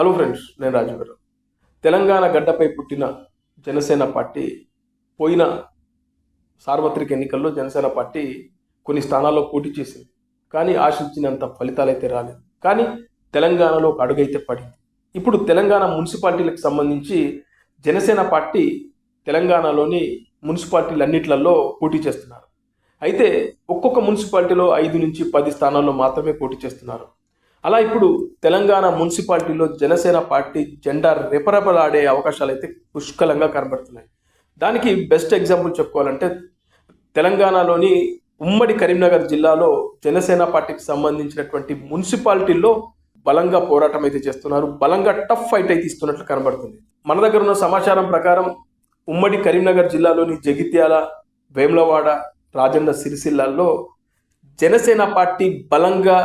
Hello friends నేను రాజు తెలంగాణ గడ్డపై పుట్టిన జనసేన పార్టీ పోయిన సార్వత్రిక ఎన్నికల్లో జనసేన పార్టీ కొన్ని స్థానాల్లో పోటీ చేసింది. కానీ ఆశించినంత ఫలితాలు అయితే రాలేదు. కానీ తెలంగాణలో ఒక అడుగైతే పడింది. ఇప్పుడు తెలంగాణ మున్సిపాలిటీలకు సంబంధించి జనసేన పార్టీ తెలంగాణలోని మున్సిపాలిటీలన్నిట్లలో పోటీ చేస్తున్నారు. అయితే ఒక్కొక్క మున్సిపాలిటీలో ఐదు నుంచి పది స్థానాల్లో మాత్రమే పోటీ చేస్తున్నారు. అలా ఇప్పుడు తెలంగాణ మున్సిపాలిటీలో జనసేన పార్టీ జెండా రెపరెపలాడే అవకాశాలు అయితే పుష్కలంగా కనబడుతున్నాయి. దానికి బెస్ట్ ఎగ్జాంపుల్ చెప్పుకోవాలంటే తెలంగాణలోని ఉమ్మడి కరీంనగర్ జిల్లాలో జనసేన పార్టీకి సంబంధించినటువంటి మున్సిపాలిటీల్లో బలంగా పోరాటం అయితే చేస్తున్నారు. బలంగా టఫ్ ఫైట్ అయితే ఇస్తున్నట్లు కనబడుతుంది. మన దగ్గర ఉన్న సమాచారం ప్రకారం ఉమ్మడి కరీంనగర్ జిల్లాలోని జగిత్యాల వేములవాడ రాజన్న సిరిసిల్లాల్లో జనసేన పార్టీ బలంగా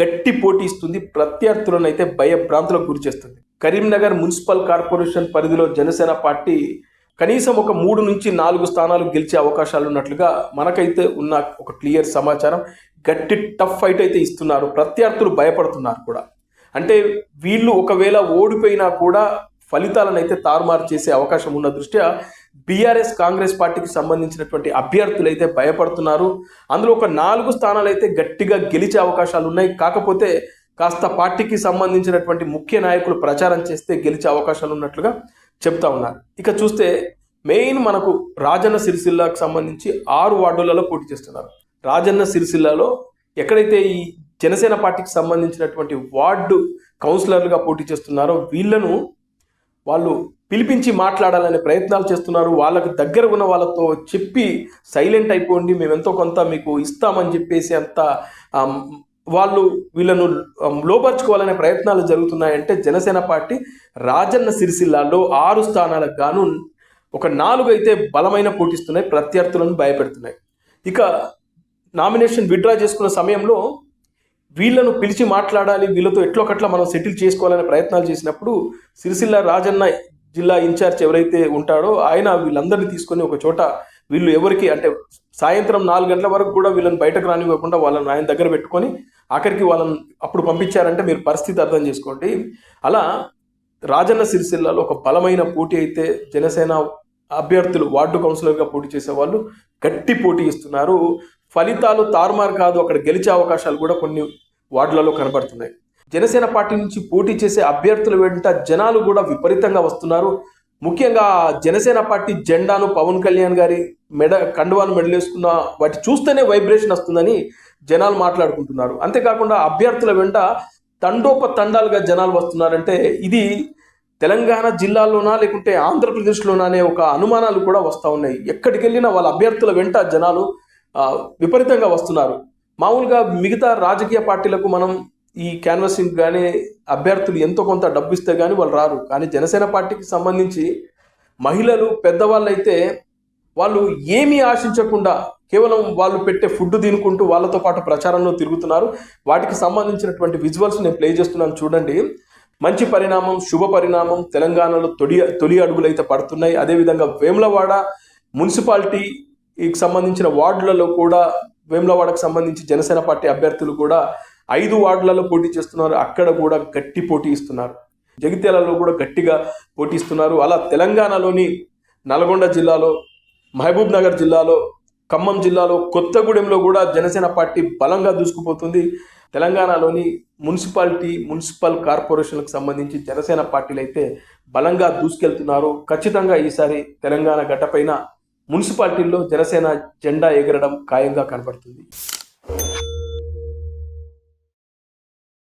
గట్టి పోటీ ఇస్తుంది ప్రత్యర్థులను అయితే భయభ్రాంతులకు గురి చేస్తుంది. కరీంనగర్ మున్సిపల్ కార్పొరేషన్ పరిధిలో జనసేన పార్టీ కనీసం ఒక మూడు నుంచి నాలుగు స్థానాలు గెలిచే అవకాశాలు ఉన్నట్లుగా మనకైతే ఉన్న ఒక క్లియర్ సమాచారం. గట్టి టఫ్ ఫైట్ అయితే ఇస్తున్నారు. ప్రత్యర్థులు భయపడుతున్నారు కూడా. అంటే వీళ్ళు ఒకవేళ ఓడిపోయినా కూడా ఫలితాలను అయితే తారుమారు చేసే అవకాశం ఉన్న దృష్ట్యా బీఆర్ఎస్ కాంగ్రెస్ పార్టీకి సంబంధించినటువంటి అభ్యర్థులు అయితే భయపడుతున్నారు. అందులో ఒక నాలుగు స్థానాలు అయితే గట్టిగా గెలిచే అవకాశాలు ఉన్నాయి. కాకపోతే కాస్త పార్టీకి సంబంధించినటువంటి ముఖ్య నాయకులు ప్రచారం చేస్తే గెలిచే అవకాశాలు ఉన్నట్లుగా చెప్తా ఉన్నారు. ఇక చూస్తే మెయిన్ మనకు రాజన్న సిరిసిల్లాకు సంబంధించి ఆరు వార్డులలో పోటీ చేస్తున్నారు. రాజన్న సిరిసిల్లాలో ఎక్కడైతే ఈ జనసేన పార్టీకి సంబంధించినటువంటి వార్డు కౌన్సిలర్లుగా పోటీ చేస్తున్నారో వీళ్ళను వాళ్ళు పిలిపించి మాట్లాడాలనే ప్రయత్నాలు చేస్తున్నారు. వాళ్ళకు దగ్గర ఉన్న వాళ్ళతో చెప్పి సైలెంట్ అయిపోండి మేము ఎంతో కొంత మీకు ఇస్తామని చెప్పేసి అంత వాళ్ళు వీళ్ళను లోపరుచుకోవాలనే ప్రయత్నాలు జరుగుతున్నాయంటే జనసేన పార్టీ రాజన్న సిరిసిల్లాలో ఆరు స్థానాలకు గాను ఒక నాలుగు అయితే బలమైన పోటీస్తున్నాయి ప్రత్యర్థులను భయపెడుతున్నాయి. ఇక నామినేషన్ విత్డ్రా చేసుకున్న సమయంలో వీళ్ళను పిలిచి మాట్లాడాలి వీళ్ళతో ఎట్లొకట్లా మనం సెటిల్ చేసుకోవాలనే ప్రయత్నాలు చేసినప్పుడు సిరిసిల్ల రాజన్న జిల్లా ఇన్ఛార్జ్ ఎవరైతే ఉంటాడో ఆయన వీళ్ళందరినీ తీసుకొని ఒక చోట వీళ్ళు ఎవరికి అంటే సాయంత్రం నాలుగు గంటల వరకు కూడా వీళ్ళని బయటకు రానివ్వకుండా వాళ్ళని ఆయన దగ్గర పెట్టుకొని ఆఖరికి వాళ్ళని అప్పుడు పంపించారంటే మీరు పరిస్థితి అర్థం చేసుకోండి. అలా రాజన్న సిరిసిల్లలో ఒక బలమైన పోటీ అయితే జనసేన అభ్యర్థులు వార్డు కౌన్సిలర్గా పోటీ చేసే వాళ్ళు గట్టి పోటీ ఇస్తున్నారు. ఫలితాలు తారుమారు కాదు అక్కడ గెలిచే అవకాశాలు కూడా కొన్ని వార్డులలో కనబడుతున్నాయి. జనసేన పార్టీ నుంచి పోటీ చేసే అభ్యర్థుల వెంట జనాలు కూడా విపరీతంగా వస్తున్నారు. ముఖ్యంగా జనసేన పార్టీ జెండాను పవన్ కళ్యాణ్ గారి మెడ కండువాను మెడలేసుకున్న వాటి చూస్తేనే వైబ్రేషన్ వస్తుందని జనాలు మాట్లాడుకుంటున్నారు. అంతేకాకుండా అభ్యర్థుల వెంట తండోప తండాలుగా జనాలు వస్తున్నారంటే ఇది తెలంగాణ జిల్లాలోనా లేకుంటే ఆంధ్రప్రదేశ్లోనా అనే ఒక అనుమానాలు కూడా వస్తూ ఉన్నాయి. ఎక్కడికి వెళ్ళినా వాళ్ళ అభ్యర్థుల వెంట జనాలు విపరీతంగా వస్తున్నారు. మామూలుగా మిగతా రాజకీయ పార్టీలకు మనం ఈ క్యాన్వసింగ్ కానీ అభ్యర్థులు ఎంతో కొంత డబ్బు ఇస్తే కానీ వాళ్ళు రారు. కానీ జనసేన పార్టీకి సంబంధించి మహిళలు పెద్దవాళ్ళు అయితే వాళ్ళు ఏమీ ఆశించకుండా కేవలం వాళ్ళు పెట్టే ఫుడ్ తినుకుంటూ వాళ్ళతో పాటు ప్రచారంలో తిరుగుతున్నారు. వాటికి సంబంధించినటువంటి విజువల్స్ నేను ప్లే చేస్తున్నాను చూడండి. మంచి పరిణామం శుభ పరిణామం తెలంగాణలో తొలి తొలి అడుగులు అయితే పడుతున్నాయి. అదేవిధంగా వేములవాడ మున్సిపాలిటీ సంబంధించిన వార్డులలో కూడా వేములవాడకు సంబంధించి జనసేన పార్టీ అభ్యర్థులు కూడా ఐదు వార్డులలో పోటీ చేస్తున్నారు. అక్కడ కూడా గట్టి పోటీ ఇస్తున్నారు. జగిత్యాలలో కూడా గట్టిగా పోటీ ఇస్తున్నారు. అలా తెలంగాణలోని నల్గొండ జిల్లాలో మహబూబ్ నగర్ జిల్లాలో ఖమ్మం జిల్లాలో కొత్తగూడెంలో కూడా జనసేన పార్టీ బలంగా దూసుకుపోతుంది. తెలంగాణలోని మున్సిపాలిటీ మున్సిపల్ కార్పొరేషన్లకు సంబంధించి జనసేన పార్టీలు అయితే బలంగా దూసుకెళ్తున్నారు. ఖచ్చితంగా ఈసారి తెలంగాణ గడ్డపైన మున్సిపాలిటీల్లో జనసేన జెండా ఎగరడం ఖాయంగా కనబడుతుంది.